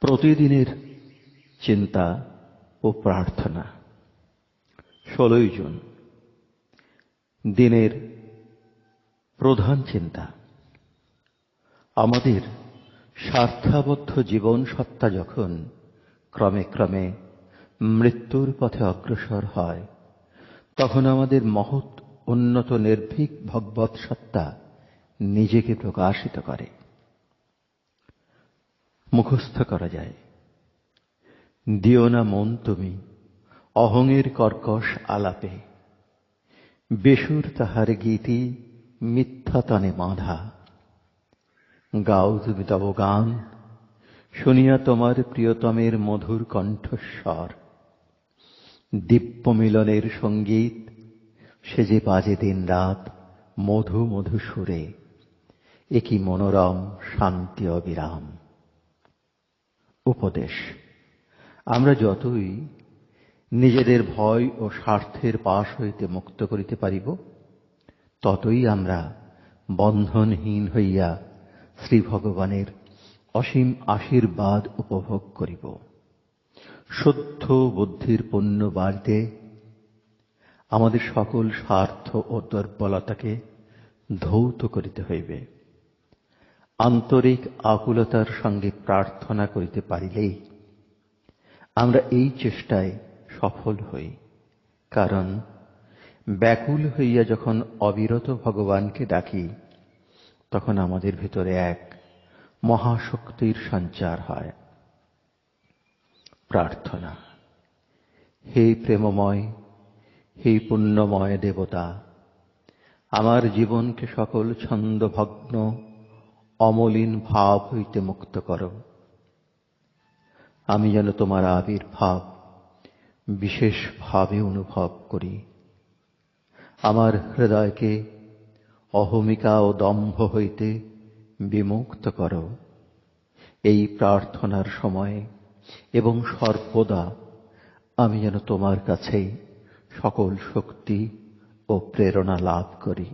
প্রতিদিনের চিন্তা ও প্রার্থনা। ষোলোই জুন, দিনের প্রধান চিন্তা। আমাদের স্বার্থাবদ্ধ জীবন সত্তা যখন ক্রমে ক্রমে মৃত্যুর পথে অগ্রসর হয়, তখন আমাদের মহৎ, উন্নত, নির্ভীক ভগবৎ সত্তা নিজেকে প্রকাশিত করে। মুখস্থ করা যায়। দিও না মন তুমি, অহংয়ের কর্কশ আলাপে। বেসুর তাহার গীতি মিথ্যাতনে বাঁধা। গাও তুমি তব গান, শুনিয়া তোমার প্রিয়তমের মধুর কণ্ঠস্বর। দিব্য মিলনের সংগীত, সে যে বাজে দিন রাত মধু মধু সুরে একই মনোরম শান্তি অবিরাম। উপদেশ। আমরা যতই নিজেদের ভয় ও স্বার্থের পাশ হইতে মুক্ত করিতে পারিব, ততই আমরা বন্ধনহীন হইয়া শ্রী ভগবানের অসীম আশীর্বাদ উপভোগ করিব। শুদ্ধ বুদ্ধির পূর্ণ বাড়িতে আমাদের সকল স্বার্থ ও দুর্বলতাকে ধৌত করিতে হইবে। আন্তরিক আকুলতার সঙ্গে প্রার্থনা করিতে পারিলেই আমরা এই চেষ্টায় সফল হই। কারণ ব্যাকুল হইয়া যখন অবিরত ভগবানকে ডাকি, তখন আমাদের ভিতরে এক মহাশক্তির সঞ্চার হয়। প্রার্থনা, হে প্রেমময়, হে পুণ্যময় দেবতা, আমার জীবনকে সকল ছন্দভগ্ন অমলিন ভাব হইতে মুক্ত করো। আমি যেন তোমার আবির্ভাব বিশেষভাবে অনুভব করি। আমার হৃদয়কে অহমিকা ও দম্ভ হইতে বিমুক্ত করো। এই প্রার্থনার সময়ে এবং সর্বদা আমি যেন তোমার কাছেই সকল শক্তি ও প্রেরণা লাভ করি।